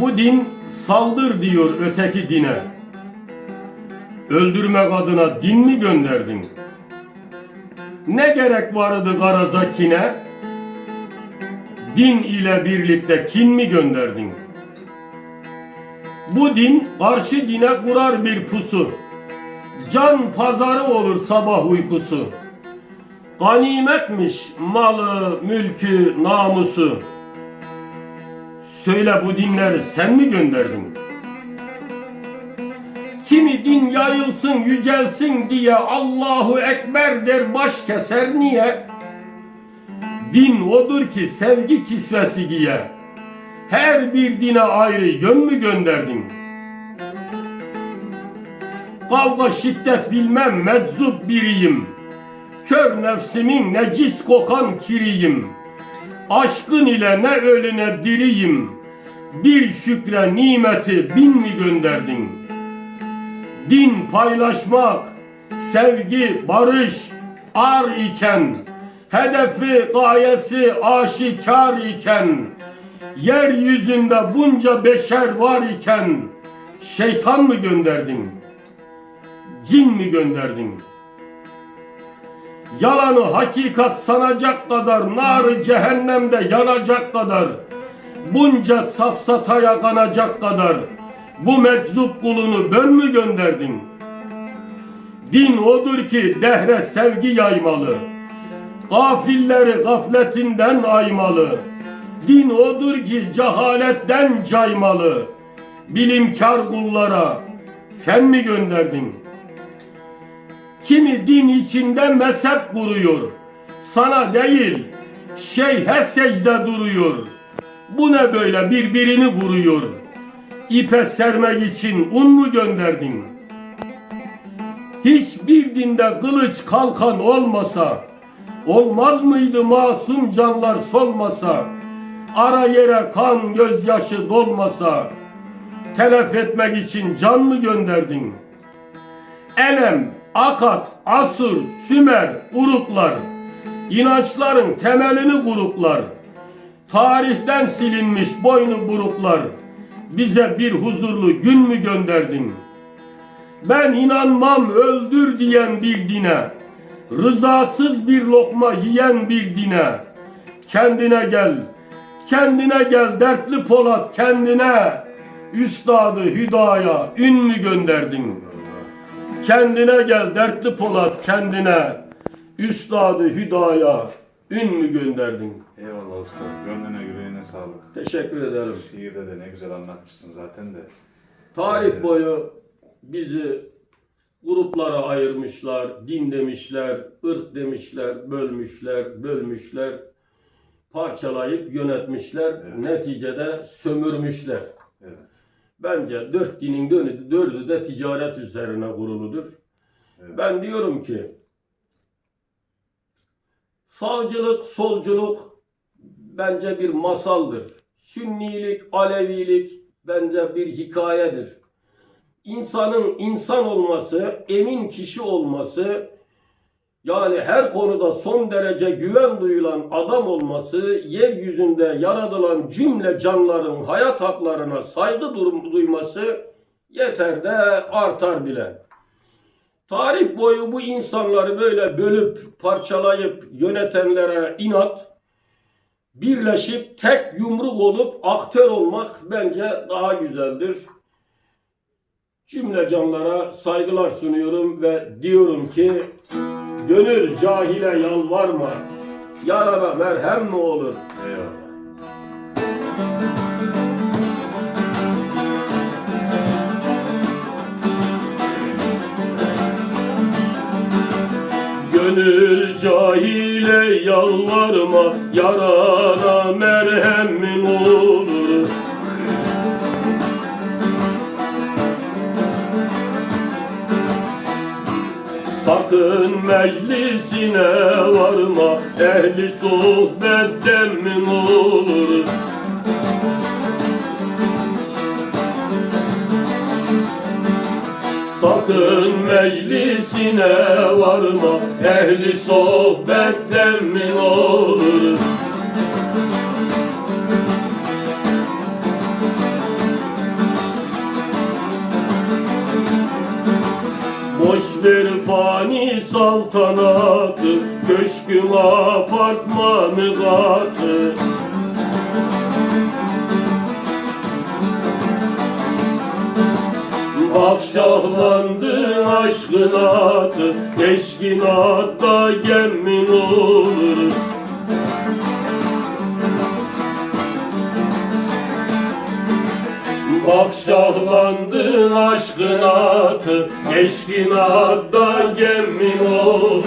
Bu din saldır diyor öteki dine. Öldürmek adına din mi gönderdin? Ne gerek vardı garaza kine? Din ile birlikte kin mi gönderdin? Bu din karşı dine kurar bir pusu. Can pazarı olur sabah uykusu. Ganimetmiş malı, mülkü, namusu. Söyle bu dinleri sen mi gönderdin? Kimi din yayılsın, yücelsin diye Allahu Ekber der baş keser niye? Din odur ki sevgi kisvesi giyer. Her bir dine ayrı yön mü gönderdin? Kavga şiddet bilmem meczup biriyim. Kör nefsimin necis kokan kiriyim. Aşkın ile ne ölüne diriyim. Bir şükre nimeti bin mi gönderdin? Din paylaşmak, sevgi, barış ar iken, hedefi, gayesi aşikar iken, yeryüzünde bunca beşer var iken, şeytan mı gönderdin? Cin mi gönderdin? Yalanı hakikat sanacak kadar, nar cehennemde yanacak kadar, bunca safsataya kanacak kadar, bu meczup kulunu ben mi gönderdin? Din odur ki dehre sevgi yaymalı, gafilleri gafletinden aymalı, din odur ki cehaletten caymalı, bilimkar kullara sen mi gönderdin? Kimi din içinde mezhep kuruyor. Sana değil, şeyhe secde duruyor. Bu ne böyle birbirini vuruyor. İpe sermek için un mu gönderdin? Hiçbir dinde kılıç kalkan olmasa, olmaz mıydı masum canlar solmasa, ara yere kan gözyaşı dolmasa, telef etmek için can mı gönderdin? Elem, Akat, Asur, Sümer, Uruklar, inançların temelini kuruklar, tarihten silinmiş boynu buruklar, bize bir huzurlu gün mü gönderdin? Ben inanmam öldür diyen bir dine, rızasız bir lokma yiyen bir dine, kendine gel, kendine gel dertli Polat kendine, üstadı hüdaya ün mü gönderdin? Kendine gel dertli Polat kendine, üstadı hüdaya ün mü gönderdin? Eyvallah usta. Gönlüne yüreğine sağlık. Teşekkür ederim. Şiirde de ne güzel anlatmışsın zaten de. Tarih boyu bizi gruplara ayırmışlar, din demişler, ırk demişler, bölmüşler, bölmüşler, parçalayıp yönetmişler, Evet. neticede sömürmüşler. Evet. Bence dört dinin dönü, dördü de ticaret üzerine kuruludur. Evet. Ben diyorum ki sağcılık, solculuk bence bir masaldır. Sünnilik, Alevilik bence bir hikayedir. İnsanın insan olması, emin kişi olması, yani her konuda son derece güven duyulan adam olması, yeryüzünde yaratılan cümle canların hayat haklarına saygı durum duyması yeter de artar bile. Tarih boyu bu insanları böyle bölüp parçalayıp yönetenlere inat, birleşip tek yumruk olup aktör olmak bence daha güzeldir. Cümle canlara saygılar sunuyorum ve diyorum ki gönül cahile yalvarma, yarana merhem mi olur? Eyvallah. Gönül cahile yalvarma, yarana merhem mi olur? meclisine varma Ehli sohbet demim olur Sakın meclisine varma Ehli sohbet demim olur Boş bir faiz mi saltanatı Köşkün apartmanı katı Akşahlandın aşkın atı Teşkinatta gemmin olur Akşahlandın aşkın atı Teşkinatta gemmin olur.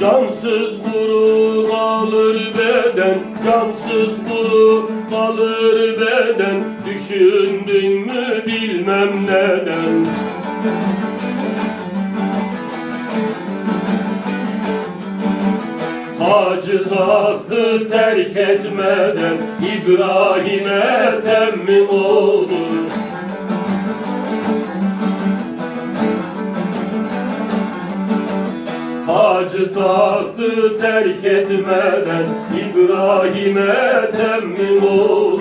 Cansız guru kalır beden Cansız guru kalır beden. Düşündün mü bilmem neden Hacı tahtı terk etmeden İbrahim'e temmim olur. Hacı tahtı terk etmeden İbrahim'e temmim olur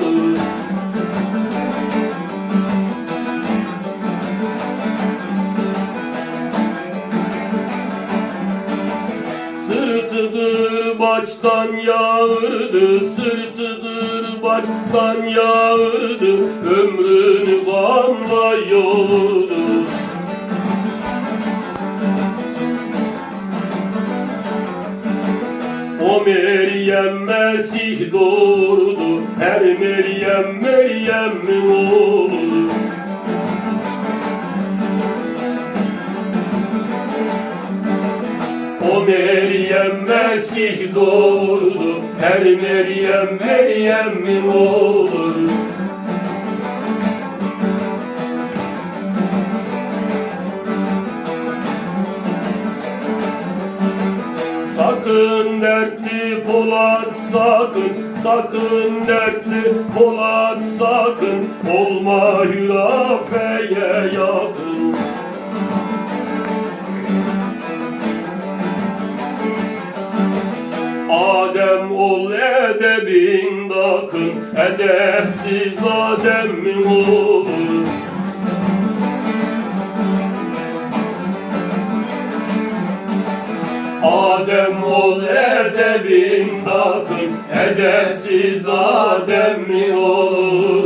Sırtıdır baştan yağırdı Sırtıdır baştan yağırdı. Ömrünü kanla yoğurdu O Meryem Mesih doğurdu Her Meryem Meryem mi Meryem Mesih doğurdu. Her Meryem Meryem mi olur? Sakın dertli Polat sakın. Sakın dertli Polat sakın. Olma hürafeye yakın edebin dakın Edepsiz Adem mi olur? Adem ol edebin dakın Edepsiz Adem mi olur